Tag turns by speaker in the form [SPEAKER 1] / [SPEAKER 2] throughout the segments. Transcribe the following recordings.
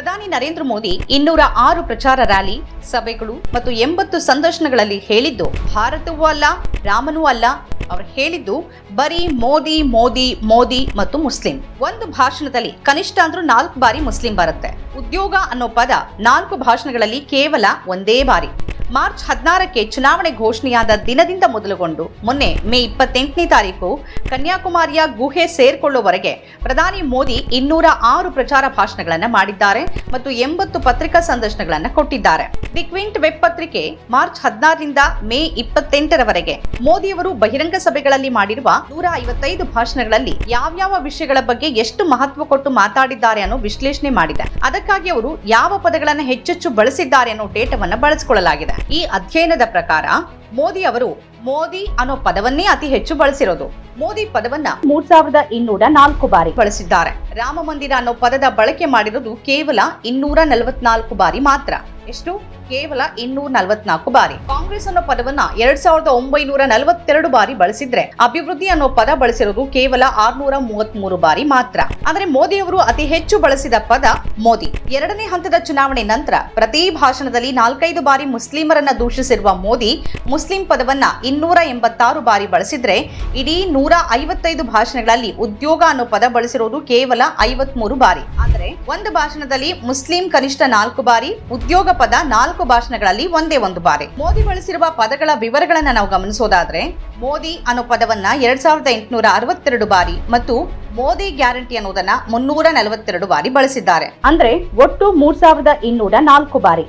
[SPEAKER 1] ಪ್ರಧಾನಿ ನರೇಂದ್ರ ಮೋದಿ ಇನ್ನೂರ ಆರು ಪ್ರಚಾರ ರ್ಯಾಲಿ, ಸಭೆಗಳು ಮತ್ತು ಎಂಬತ್ತು ಸಂದರ್ಶನಗಳಲ್ಲಿ ಹೇಳಿದ್ದು, ಭಾರತವೂ ಅಲ್ಲ, ರಾಮನೂ ಅಲ್ಲ. ಅವರು ಹೇಳಿದ್ದು, ಬರೀ ಮೋದಿ ಮೋದಿ ಮೋದಿ ಮತ್ತು ಮುಸ್ಲಿಂ. ಒಂದು ಭಾಷಣದಲ್ಲಿ ಕನಿಷ್ಠ ಅಂದ್ರೂ ನಾಲ್ಕು ಬಾರಿ ಮುಸ್ಲಿಂ ಬರುತ್ತೆ. ಉದ್ಯೋಗ ಅನ್ನೋ ಪದ ನಾಲ್ಕು ಭಾಷಣಗಳಲ್ಲಿ ಕೇವಲ ಒಂದೇ ಬಾರಿ. ಮಾರ್ಚ್ ಹದಿನಾರಕ್ಕೆ ಚುನಾವಣೆ ಘೋಷಣೆಯಾದ ದಿನದಿಂದ ಮೊದಲುಗೊಂಡು ಮೊನ್ನೆ ಮೇ ಇಪ್ಪತ್ತೆಂಟನೇ ತಾರೀಕು ಕನ್ಯಾಕುಮಾರಿಯ ಗುಹೆ ಸೇರಿಕೊಳ್ಳುವವರೆಗೆ ಪ್ರಧಾನಿ ಮೋದಿ ಇನ್ನೂರ ಆರು ಪ್ರಚಾರ ಭಾಷಣಗಳನ್ನು ಮಾಡಿದ್ದಾರೆ ಮತ್ತು ಎಂಬತ್ತು ಪತ್ರಿಕಾ ಸಂದರ್ಶನಗಳನ್ನು ಕೊಟ್ಟಿದ್ದಾರೆ. ದಿ ಕ್ವಿಂಟ್ ವೆಬ್ ಪತ್ರಿಕೆ ಮಾರ್ಚ್ ಹದಿನಾರರಿಂದ ಮೇ ಇಪ್ಪತ್ತೆಂಟರವರೆಗೆ ಮೋದಿಯವರು ಬಹಿರಂಗ ಸಭೆಗಳಲ್ಲಿ ಮಾಡಿರುವ ನೂರ ಐವತ್ತೈದು ಭಾಷಣಗಳಲ್ಲಿ ಯಾವ್ಯಾವ ವಿಷಯಗಳ ಬಗ್ಗೆ ಎಷ್ಟು ಮಹತ್ವ ಕೊಟ್ಟು ಮಾತಾಡಿದ್ದಾರೆ ಅನ್ನೋ ವಿಶ್ಲೇಷಣೆ ಮಾಡಿದೆ. ಅದಕ್ಕಾಗಿ ಅವರು ಯಾವ ಪದಗಳನ್ನು ಹೆಚ್ಚೆಚ್ಚು ಬಳಸಿದ್ದಾರೆ ಅನ್ನೋ ಡೇಟಾವನ್ನ ಬಳಸಿಕೊಳ್ಳಲಾಗಿದೆ. ಈ ಅಧ್ಯಯನದ ಪ್ರಕಾರ ಮೋದಿ ಅವರು ಮೋದಿ ಅನ್ನೋ ಪದವನ್ನೇ ಅತಿ ಹೆಚ್ಚು ಬಳಸಿರೋದು. ಮೋದಿ ಪದವನ್ನ ಮೂರ್ ಸಾವಿರದ ಇನ್ನೂರ ನಾಲ್ಕು ಬಾರಿ ಬಳಸಿದ್ದಾರೆ. ರಾಮ ಮಂದಿರ ಅನ್ನೋ ಪದದ ಬಳಕೆ ಮಾಡಿರೋದು ಕೇವಲ ಇನ್ನೂರ ನಲವತ್ನಾಲ್ಕು ಬಾರಿ ಮಾತ್ರ. ಎಷ್ಟು? ಕೇವಲ ಇನ್ನೂರ ನಲವತ್ನಾಲ್ಕು ಬಾರಿ. ಕಾಂಗ್ರೆಸ್ ಅನ್ನೋ ಪದವನ್ನ ಎರಡ್ ಸಾವಿರದ ಒಂಬೈನೂರ ನಲವತ್ತೆರಡು ಬಾರಿ ಬಳಸಿದ್ರೆ ಅಭಿವೃದ್ಧಿ ಅನ್ನೋ ಪದ ಬಳಸಿರೋದು ಕೇವಲ ಆರ್ನೂರ ಮೂವತ್ತ್ ಮೂರು ಬಾರಿ ಮಾತ್ರ. ಆದ್ರೆ ಮೋದಿ ಅವರು ಅತಿ ಹೆಚ್ಚು ಬಳಸಿದ ಪದ ಮೋದಿ. ಎರಡನೇ ಹಂತದ ಚುನಾವಣೆ ನಂತರ ಪ್ರತಿ ಭಾಷಣದಲ್ಲಿ ನಾಲ್ಕೈದು ಬಾರಿ ಮುಸ್ಲಿಮರನ್ನ ದೂಷಿಸಿರುವ ಮೋದಿ ಮುಸ್ಲಿಂ ಪದವನ್ನ ಇನ್ನೂರ ಎಂಬತ್ತಾರು ಬಾರಿ ಬಳಸಿದ್ರೆ ಇಡೀ ನೂರ ಐವತ್ತೈದು ಭಾಷಣಗಳಲ್ಲಿ ಉದ್ಯೋಗ ಅನ್ನೋ ಪದ ಬಳಸಿರೋದು ಕೇವಲ ಐವತ್ಮೂರು ಬಾರಿ. ಅಂದ್ರೆ ಒಂದು ಭಾಷಣದಲ್ಲಿ ಮುಸ್ಲಿಂ ಕನಿಷ್ಠ ನಾಲ್ಕು ಬಾರಿ, ಉದ್ಯೋಗ ಪದ ನಾಲ್ಕು ಭಾಷಣಗಳಲ್ಲಿ ಒಂದೇ ಒಂದು ಬಾರಿ. ಮೋದಿ ಬಳಸಿರುವ ಪದಗಳ ವಿವರಗಳನ್ನ ನಾವು ಗಮನಿಸೋದಾದ್ರೆ, ಮೋದಿ ಅನ್ನೋ ಪದವನ್ನ ಎರಡ್ ಸಾವಿರದ ಎಂಟುನೂರ ಅರವತ್ತೆರಡು ಬಾರಿ ಮತ್ತು ಮೋದಿ ಗ್ಯಾರಂಟಿ ಅನ್ನೋದನ್ನ ಮುನ್ನೂರ ನಲವತ್ತೆರಡು ಬಾರಿ ಬಳಸಿದ್ದಾರೆ. ಅಂದ್ರೆ ಒಟ್ಟು ಮೂರ್ ಸಾವಿರದ ಇನ್ನೂರ ನಾಲ್ಕು ಬಾರಿ.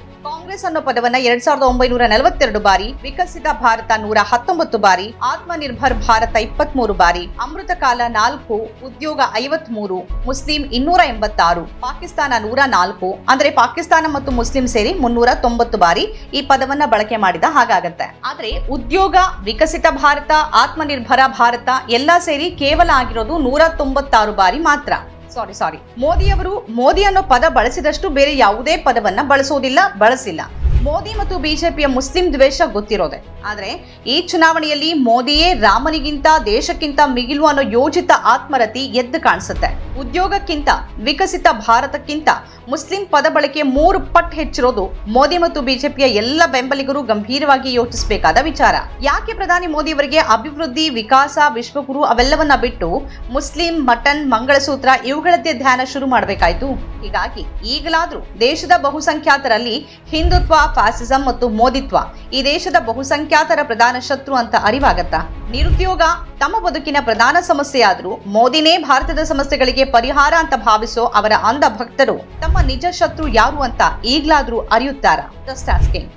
[SPEAKER 1] ಕಾಂಗ್ರೆಸ್ ಅನ್ನೋ ಪದವನ್ನ ಎರಡ್ ಸಾವಿರದ ಒಂಬೈನೂರ ನಲವತ್ತೆರಡು ಬಾರಿ ವಿಕಸಿತ ಭಾರತ ನೂರ ಹತ್ತೊಂಬತ್ತು ಬಾರಿ, ಆತ್ಮನಿರ್ಭರ್ ಭಾರತ ಇಪ್ಪತ್ಮೂರು ಬಾರಿ, ಅಮೃತ ಕಾಲ ನಾಲ್ಕು, ಉದ್ಯೋಗ ಐವತ್ಮೂರು, ಮುಸ್ಲಿಂ ಇನ್ನೂರ ಎಂಬತ್ತಾರು, ಪಾಕಿಸ್ತಾನ ನೂರ ನಾಲ್ಕು, ಅಂದ್ರೆ ಪಾಕಿಸ್ತಾನ ಮತ್ತು ಮುಸ್ಲಿಂ ಸೇರಿ ಮುನ್ನೂರ ತೊಂಬತ್ತು ಬಾರಿ ಈ ಪದವನ್ನ ಬಳಕೆ ಮಾಡಿದ ಹಾಗಾಗತ್ತೆ. ಆದ್ರೆ ಉದ್ಯೋಗ, ವಿಕಸಿತ ಭಾರತ, ಆತ್ಮನಿರ್ಭರ ಭಾರತ ಎಲ್ಲಾ ಸೇರಿ ಕೇವಲ ಆಗಿರೋದು ನೂರ ತೊಂಬತ್ತಾರು ಬಾರಿ ಮಾತ್ರ. ಸಾರಿ ಸಾರಿ ಮೋದಿಯವರು ಮೋದಿ ಅನ್ನೋ ಪದ ಬಳಸಿದಷ್ಟು ಬೇರೆ ಯಾವುದೇ ಪದವನ್ನ ಬಳಸೋದಿಲ್ಲ ಬಳಸಿಲ್ಲ. ಮೋದಿ ಮತ್ತು ಬಿಜೆಪಿಯ ಮುಸ್ಲಿಂ ದ್ವೇಷ ಗೊತ್ತಿರೋದೆ. ಆದರೆ ಈ ಚುನಾವಣೆಯಲ್ಲಿ ಮೋದಿಯೇ ರಾಮನಿಗಿಂತ ದೇಶಕ್ಕಿಂತ ಮಿಗಿಲು ಅನ್ನೋ ಯೋಜಿತ ಆತ್ಮರತಿ ಎದ್ದು ಕಾಣಿಸುತ್ತೆ. ಉದ್ಯೋಗಕ್ಕಿಂತ ವಿಕಸಿತ ಭಾರತಕ್ಕಿಂತ ಮುಸ್ಲಿಂ ಪದ ಬಳಕೆ ಮೂರು ಪಟ್ಟು ಹೆಚ್ಚಿರೋದು ಮೋದಿ ಮತ್ತು ಬಿಜೆಪಿಯ ಎಲ್ಲ ಬೆಂಬಲಿಗರು ಗಂಭೀರವಾಗಿ ಯೋಚಿಸಬೇಕಾದ ವಿಚಾರ. ಯಾಕೆ ಪ್ರಧಾನಿ ಮೋದಿ ಅವರಿಗೆ ಅಭಿವೃದ್ಧಿ, ವಿಕಾಸ, ವಿಶ್ವಗುರು ಅವೆಲ್ಲವನ್ನ ಬಿಟ್ಟು ಮುಸ್ಲಿಂ, ಮಟನ್, ಮಂಗಳಸೂತ್ರ ಇವುಗಳದ್ದೇ ಧ್ಯಾನ ಶುರು ಮಾಡಬೇಕಾಯ್ತು? ಹೀಗಾಗಿ ಈಗಲಾದ್ರೂ ದೇಶದ ಬಹುಸಂಖ್ಯಾತರಲ್ಲಿ ಹಿಂದುತ್ವ ಫ್ಯಾಸಿಸಂ ಮತ್ತು ಮೋದಿತ್ವ. ಈ ದೇಶದ ಬಹುಸಂಖ್ಯಾತರ ಪ್ರಧಾನ ಶತ್ರು ಅಂತ ಅರಿವಾಗತ್ತಾ? ನಿರುದ್ಯೋಗ, ತಮ್ಮ ಬದುಕಿನ ಪ್ರಧಾನ ಸಮಸ್ಯೆಯಾದರೂ ಮೋದಿನೇ ಭಾರತದ ಸಮಸ್ಯೆಗಳಿಗೆ ಪರಿಹಾರ ಅಂತ ಭಾವಿಸೋ ಅವರ ಅಂಧ ಭಕ್ತರು ತಮ್ಮ ನಿಜ ಶತ್ರು ಯಾರು ಅಂತ ಈಗ್ಲಾದ್ರೂ ಅರಿಯುತ್ತಾರಾ? Just asking